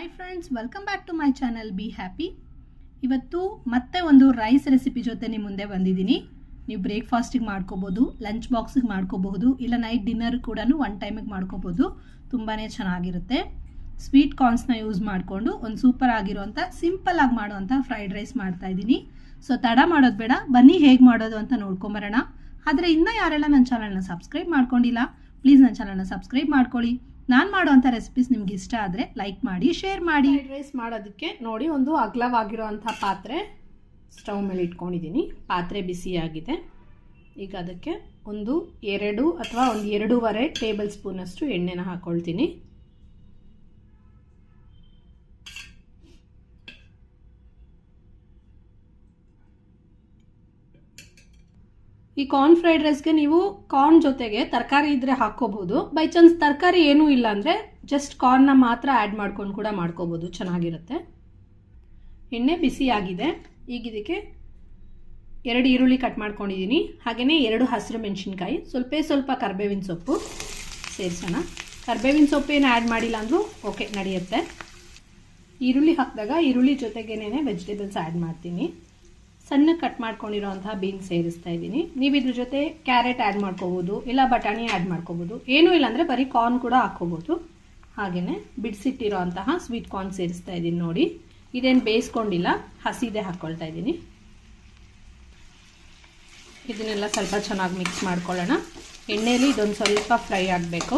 Hi friends welcome back to my channel be happy ಇವತ್ತು ಮತ್ತೆ ಒಂದು ರೈಸ್ ರೆಸಿಪಿ ಜೊತೆ ನಿಮ್ಮ ಮುಂದೆ ಬಂದಿದ್ದೀನಿ. ನೀವು ಬ್ರೇಕ್ಫಾಸ್ಟಿಗೆ ಮಾಡ್ಕೋಬೋದು ಲಂಚ್ ಬಾಕ್ಸಿಗೆ ಮಾಡ್ಕೋಬಹುದು, ಇಲ್ಲ ನೈಟ್ ಡಿನ್ನರ್ ಕೂಡ ಒನ್ ಟೈಮಿಗೆ ಮಾಡ್ಕೋಬೋದು. ತುಂಬಾ ಚೆನ್ನಾಗಿರುತ್ತೆ. ಸ್ವೀಟ್ ಕಾರ್ನ್ಸ್ನ ಯೂಸ್ ಮಾಡಿಕೊಂಡು ಒಂದು ಸೂಪರ್ ಆಗಿರುವಂಥ ಸಿಂಪಲ್ ಆಗಿ ಮಾಡುವಂಥ ಫ್ರೈಡ್ ರೈಸ್ ಮಾಡ್ತಾ ಇದ್ದೀನಿ. ಸೊ ತಡ ಮಾಡೋದು ಬೇಡ, ಬನ್ನಿ ಹೇಗೆ ಮಾಡೋದು ಅಂತ ನೋಡ್ಕೊಂಬರೋಣ. ಆದರೆ ಇನ್ನೂ ಯಾರೆಲ್ಲ ನನ್ನ ಚಾನಲ್ನ ಸಬ್ಸ್ಕ್ರೈಬ್ ಮಾಡ್ಕೊಂಡಿಲ್ಲ ಪ್ಲೀಸ್ ನನ್ನ ಚಾನಲ್ನ ಸಬ್ಸ್ಕ್ರೈಬ್ ಮಾಡ್ಕೊಳ್ಳಿ. ನಾನು ಮಾಡುವಂಥ ರೆಸಿಪೀಸ್ ನಿಮ್ಗೆ ಇಷ್ಟ ಆದರೆ ಲೈಕ್ ಮಾಡಿ ಶೇರ್ ಮಾಡಿ. ರೈಸ್ ಮಾಡೋದಕ್ಕೆ ನೋಡಿ ಒಂದು ಅಗಲವಾಗಿರುವಂಥ ಪಾತ್ರೆ ಸ್ಟವ್ ಮೇಲೆ ಇಟ್ಕೊಂಡಿದ್ದೀನಿ. ಪಾತ್ರೆ ಬಿಸಿಯಾಗಿದೆ ಈಗ ಅದಕ್ಕೆ ಒಂದು ಎರಡು ಅಥವಾ ಒಂದು ಎರಡೂವರೆ ಟೇಬಲ್ ಸ್ಪೂನಷ್ಟು ಎಣ್ಣೆನ ಹಾಕ್ಕೊಳ್ತೀನಿ ಈ ಕಾರ್ನ್ ಫ್ರೈಡ್ ರೈಸ್ಗೆ ನೀವು ಕಾರ್ನ್ ಜೊತೆಗೆ ತರಕಾರಿ ಇದ್ರೆ ಹಾಕ್ಕೋಬಹುದು. ಬೈ ಚಾನ್ಸ್ ತರಕಾರಿ ಏನೂ ಇಲ್ಲ ಅಂದರೆ ಜಸ್ಟ್ ಕಾರ್ನ್ನ ಮಾತ್ರ ಆ್ಯಡ್ ಮಾಡ್ಕೊಂಡು ಕೂಡ ಮಾಡ್ಕೋಬೋದು ಚೆನ್ನಾಗಿರುತ್ತೆ. ಎಣ್ಣೆ ಬಿಸಿ ಆಗಿದೆ. ಈಗ ಇದಕ್ಕೆ ಎರಡು ಈರುಳ್ಳಿ ಕಟ್ ಮಾಡ್ಕೊಂಡಿದ್ದೀನಿ ಹಾಗೆಯೇ ಎರಡು ಹಸಿರು ಮೆಣಸಿನ್ಕಾಯಿ, ಸ್ವಲ್ಪ ಸ್ವಲ್ಪ ಕರ್ಬೇವಿನ ಸೊಪ್ಪು ಸೇರಿಸೋಣ. ಕರ್ಬೇವಿನ ಸೊಪ್ಪು ಏನು ಆ್ಯಡ್ ಮಾಡಿಲ್ಲ ಅಂದರೂ ಓಕೆ ನಡೆಯುತ್ತೆ. ಈರುಳ್ಳಿ ಹಾಕಿದಾಗ ಈರುಳ್ಳಿ ಜೊತೆಗೇನೆ ವೆಜಿಟೇಬಲ್ಸ್ ಆ್ಯಡ್ ಮಾಡ್ತೀನಿ. ಸಣ್ಣ ಕಟ್ ಮಾಡ್ಕೊಂಡಿರೋಂತಹ ಬೀನ್ಸ್ ಸೇರಿಸ್ತಾ ಇದ್ದೀನಿ. ನೀವು ಇದ್ರ ಜೊತೆ ಕ್ಯಾರೆಟ್ ಆ್ಯಡ್ ಮಾಡ್ಕೋಬೋದು, ಇಲ್ಲ ಬಟಾಣಿ ಆ್ಯಡ್ ಮಾಡ್ಕೋಬೋದು. ಏನೂ ಇಲ್ಲ ಅಂದರೆ ಬರೀ ಕಾರ್ನ್ ಕೂಡ ಹಾಕ್ಕೋಬೋದು. ಹಾಗೆಯೇ ಬಿಡಿಸಿಟ್ಟಿರೋ ಅಂತಹ ಸ್ವೀಟ್ ಕಾರ್ನ್ ಸೇರಿಸ್ತಾ ಇದ್ದೀನಿ ನೋಡಿ. ಇದೇನು ಬೇಯಿಸ್ಕೊಂಡಿಲ್ಲ, ಹಸಿದೆ ಹಾಕ್ಕೊಳ್ತಾ ಇದ್ದೀನಿ. ಇದನ್ನೆಲ್ಲ ಸ್ವಲ್ಪ ಚೆನ್ನಾಗಿ ಮಿಕ್ಸ್ ಮಾಡ್ಕೊಳ್ಳೋಣ. ಎಣ್ಣೆಯಲ್ಲಿ ಇದೊಂದು ಸ್ವಲ್ಪ ಫ್ರೈ ಆಗಬೇಕು.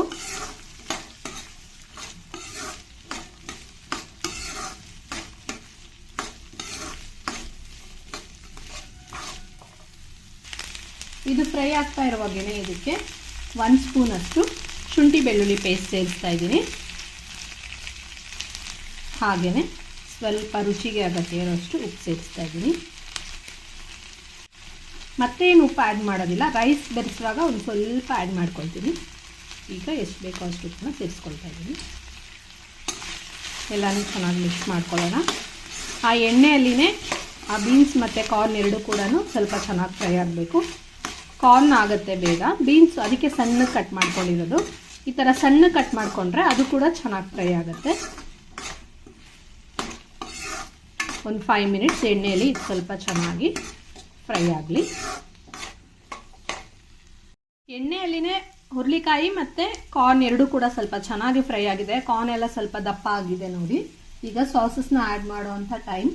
ಇದು ಫ್ರೈ ಆಗ್ತಾ ಇರುವಾಗೇ ಇದಕ್ಕೆ ಒಂದು ಸ್ಪೂನಷ್ಟು ಶುಂಠಿ ಬೆಳ್ಳುಳ್ಳಿ ಪೇಸ್ಟ್ ಸೇರಿಸ್ತಾ ಇದ್ದೀನಿ. ಹಾಗೆಯೇ ಸ್ವಲ್ಪ ರುಚಿಗೆ ಅಗತ್ಯ ಇರೋಷ್ಟು ಉಪ್ಪು ಸೇರಿಸ್ತಾ ಇದ್ದೀನಿ. ಮತ್ತೇನು ಉಪ್ಪು ಆ್ಯಡ್ ಮಾಡೋದಿಲ್ಲ. ರೈಸ್ ಬೆರೆಸುವಾಗ ಒಂದು ಸ್ವಲ್ಪ ಆ್ಯಡ್ ಮಾಡ್ಕೊಳ್ತೀನಿ. ಈಗ ಎಷ್ಟು ಬೇಕೋ ಅಷ್ಟು ಉಪ್ಪನ್ನ ಸೇರಿಸ್ಕೊಳ್ತಾ ಇದ್ದೀನಿ. ಎಲ್ಲನೂ ಚೆನ್ನಾಗಿ ಮಿಕ್ಸ್ ಮಾಡ್ಕೊಳ್ಳೋಣ. ಆ ಎಣ್ಣೆಯಲ್ಲಿನೇ ಆ ಬೀನ್ಸ್ ಮತ್ತು ಕಾರ್ನ್ ಎರಡೂ ಕೂಡ ಸ್ವಲ್ಪ ಚೆನ್ನಾಗಿ ಫ್ರೈ ಆಗಬೇಕು. ಕಾರ್ನ್ ಆಗುತ್ತೆ ಬೇಗ. ಬೀನ್ಸ್ ಅದಕ್ಕೆ ಸಣ್ಣ ಕಟ್ ಮಾಡ್ಕೊಂಡಿರೋದು. ಈ ಥರ ಸಣ್ಣ ಕಟ್ ಮಾಡಿಕೊಂಡ್ರೆ ಅದು ಕೂಡ ಚೆನ್ನಾಗಿ ಫ್ರೈ ಆಗುತ್ತೆ. ಒಂದು ಫೈವ್ ಮಿನಿಟ್ಸ್ ಎಣ್ಣೆಯಲ್ಲಿ ಸ್ವಲ್ಪ ಚೆನ್ನಾಗಿ ಫ್ರೈ ಆಗಲಿ. ಎಣ್ಣೆಯಲ್ಲಿನೇ ಹುರುಳಿಕಾಯಿ ಮತ್ತು ಕಾರ್ನ್ ಎರಡೂ ಕೂಡ ಸ್ವಲ್ಪ ಚೆನ್ನಾಗಿ ಫ್ರೈ ಆಗಿದೆ. ಕಾರ್ನ್ ಎಲ್ಲ ಸ್ವಲ್ಪ ದಪ್ಪ ಆಗಿದೆ ನೋಡಿ. ಈಗ ಸಾಸಸ್ನ ಆ್ಯಡ್ ಮಾಡುವಂಥ ಟೈಮ್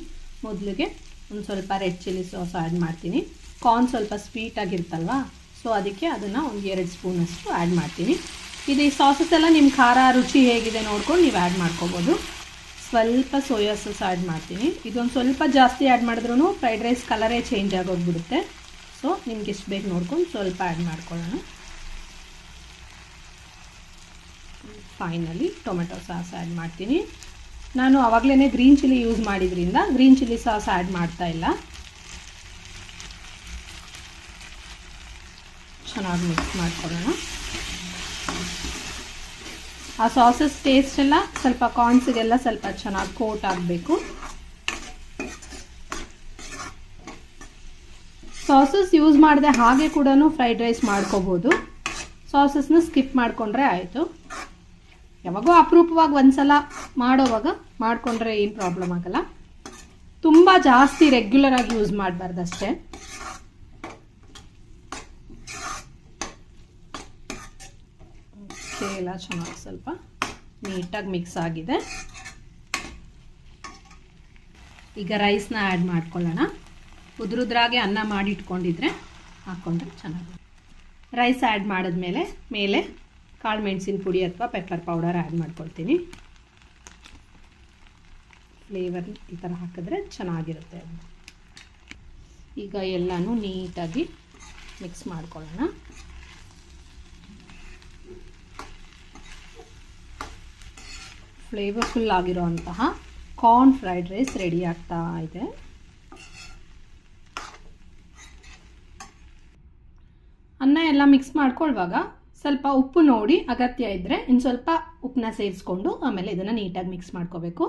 ಮೊದಲಿಗೆ ಒಂದು ಸ್ವಲ್ಪ ರೆಡ್ ಚಿಲ್ಲಿ ಸಾಸ್ ಆ್ಯಡ್ ಮಾಡ್ತೀನಿ. ಕಾರ್ನ್ ಸ್ವಲ್ಪ ಸ್ವೀಟ್ ಆಗಿರ್ತಲ್ವ? ಸೊ ಅದಕ್ಕೆ ಅದನ್ನು ಒಂದು ಎರಡು ಸ್ಪೂನಷ್ಟು ಆ್ಯಡ್ ಮಾಡ್ತೀನಿ. ಇದು ಈ ಸಾಸಸ್ ಎಲ್ಲ ನಿಮ್ಮ ಖಾರ, ರುಚಿ ಹೇಗಿದೆ ನೋಡ್ಕೊಂಡು ನೀವು ಆ್ಯಡ್ ಮಾಡ್ಕೋಬೋದು. ಸ್ವಲ್ಪ ಸೋಯಾ ಸಾಸ್ ಆ್ಯಡ್ ಮಾಡ್ತೀನಿ. ಇದೊಂದು ಸ್ವಲ್ಪ ಜಾಸ್ತಿ ಆ್ಯಡ್ ಮಾಡಿದ್ರೂ ಫ್ರೈಡ್ ರೈಸ್ ಕಲರೇ ಚೇಂಜ್ ಆಗೋಗ್ಬಿಡುತ್ತೆ. ಸೊ ನಿಮ್ಗೆ ಎಷ್ಟು ಬೇಕು ನೋಡ್ಕೊಂಡು ಸ್ವಲ್ಪ ಆ್ಯಡ್ ಮಾಡ್ಕೊಳ್ಳೋಣ. ಫೈನಲಿ ಟೊಮೆಟೊ ಸಾಸ್ ಆ್ಯಡ್ ಮಾಡ್ತೀನಿ. ನಾನು ಆವಾಗಲೇ ಗ್ರೀನ್ ಚಿಲ್ಲಿ ಯೂಸ್ ಮಾಡಿದ್ರಿಂದ ಗ್ರೀನ್ ಚಿಲ್ಲಿ ಸಾಸ್ ಆ್ಯಡ್ ಮಾಡ್ತಾ ಇಲ್ಲ. ಚೆನ್ನಾಗಿ ಮಿಕ್ಸ್ ಮಾಡ್ಕೊಳ್ಳೋಣ. ಆ ಸಾಸಸ್ ಟೇಸ್ಟ್ ಎಲ್ಲ ಸ್ವಲ್ಪ ಕಾರ್ನ್ಸ್ಗೆಲ್ಲ ಸ್ವಲ್ಪ ಚೆನ್ನಾಗಿ ಕೋಟ್ ಆಗಬೇಕು. ಸಾಸಸ್ ಯೂಸ್ ಮಾಡದೆ ಹಾಗೆ ಕೂಡ ಫ್ರೈಡ್ ರೈಸ್ ಮಾಡ್ಕೋಬೋದು. ಸಾಸಸ್ನ ಸ್ಕಿಪ್ ಮಾಡಿಕೊಂಡ್ರೆ ಆಯಿತು. ಯಾವಾಗೋ ಅಪರೂಪವಾಗಿ ಒಂದ್ಸಲ ಮಾಡೋವಾಗ ಮಾಡಿಕೊಂಡ್ರೆ ಏನು ಪ್ರಾಬ್ಲಮ್ ಆಗಲ್ಲ. ತುಂಬ ಜಾಸ್ತಿ ರೆಗ್ಯುಲರ್ ಆಗಿ ಯೂಸ್ ಮಾಡಬಾರ್ದು ಅಷ್ಟೇ ಓಕೆ ಎಲ್ಲ ಚೆನ್ನಾಗಿ ಸ್ವಲ್ಪ ನೀಟಾಗಿ ಮಿಕ್ಸ್ ಆಗಿದೆ. ಈಗ ರೈಸ್ನ ಆ್ಯಡ್ ಮಾಡ್ಕೊಳ್ಳೋಣ. ಉದುರುದ್ರಾಗೆ ಅನ್ನ ಮಾಡಿ ಇಟ್ಕೊಂಡಿದ್ರೆ ಹಾಕ್ಕೊಂಡ್ರೆ ಚೆನ್ನಾಗಿ ರೈಸ್ ಆ್ಯಡ್ ಮಾಡಿದ್ಮೇಲೆ ಮೇಲೆ ಕಾಳು ಮೆಣಸಿನ ಪುಡಿ ಅಥವಾ ಪೆಪ್ಪರ್ ಪೌಡರ್ ಆ್ಯಡ್ ಮಾಡ್ಕೊಳ್ತೀನಿ. ಫ್ಲೇವರ್ ಈ ಥರ ಹಾಕಿದ್ರೆ ಚೆನ್ನಾಗಿರುತ್ತೆ ಈಗ ಎಲ್ಲನೂ ನೀಟಾಗಿ ಮಿಕ್ಸ್ ಮಾಡ್ಕೊಳ್ಳೋಣ. ಫ್ಲೇವರ್ಫುಲ್ ಆಗಿರೋಂತಹ ಕಾರ್ನ್ ಫ್ರೈಡ್ ರೈಸ್ ರೆಡಿ ಆಗ್ತಾ ಇದೆ. ಅನ್ನ ಎಲ್ಲ ಮಿಕ್ಸ್ ಮಾಡ್ಕೊಳ್ಳುವಾಗ ಸ್ವಲ್ಪ ಉಪ್ಪು ನೋಡಿ ಅಗತ್ಯ ಇದ್ದರೆ ಇನ್ನು ಸ್ವಲ್ಪ ಉಪ್ಪನ್ನ ಸೇರಿಸ್ಕೊಂಡು ಆಮೇಲೆ ಇದನ್ನು ನೀಟಾಗಿ ಮಿಕ್ಸ್ ಮಾಡ್ಕೋಬೇಕು.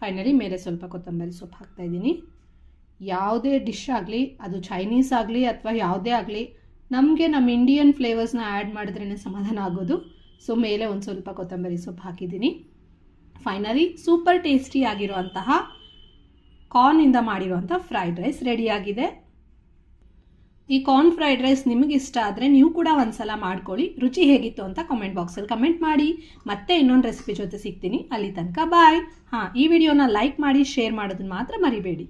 ಫೈನಲಿ ಮೇಲೆ ಸ್ವಲ್ಪ ಕೊತ್ತಂಬರಿ ಸೊಪ್ಪು ಹಾಕ್ತಾ ಇದ್ದೀನಿ. ಯಾವುದೇ ಡಿಶ್ ಆಗಲಿ, ಅದು ಚೈನೀಸ್ ಆಗಲಿ ಅಥವಾ ಯಾವುದೇ ಆಗಲಿ, ನಮಗೆ ನಮ್ಮ ಇಂಡಿಯನ್ ಫ್ಲೇವರ್ಸ್ನ ಆ್ಯಡ್ ಮಾಡಿದ್ರೇ ಸಮಾಧಾನ ಆಗೋದು. ಸೊ ಮೇಲೆ ಒಂದು ಸ್ವಲ್ಪ ಕೊತ್ತಂಬರಿ ಸೊಪ್ಪು ಹಾಕಿದ್ದೀನಿ. ಫೈನಲಿ ಸೂಪರ್ ಟೇಸ್ಟಿ ಆಗಿರುವಂತಹ ಕಾರ್ನಿಂದ ಮಾಡಿರುವಂಥ ಫ್ರೈಡ್ ರೈಸ್ ರೆಡಿಯಾಗಿದೆ ಈ ಕಾರ್ನ್ ಫ್ರೈಡ್ ರೈಸ್ ನಿಮಗೆ ಇಷ್ಟ ಆದರೆ ನೀವು ಕೂಡ ಒಂದ್ಸಲ ಮಾಡ್ಕೊಳ್ಳಿ. ರುಚಿ ಹೇಗಿತ್ತು ಅಂತ ಕಾಮೆಂಟ್ ಬಾಕ್ಸಲ್ಲಿ ಕಮೆಂಟ್ ಮಾಡಿ. ಮತ್ತೆ ಇನ್ನೊಂದು ರೆಸಿಪಿ ಜೊತೆ ಸಿಗ್ತೀನಿ. ಅಲ್ಲಿ ತನಕ ಬಾಯ್ ಹಾಂ, ಈ ವಿಡಿಯೋನ ಲೈಕ್ ಮಾಡಿ ಶೇರ್ ಮಾಡೋದನ್ನ ಮಾತ್ರ ಮರಿಬೇಡಿ.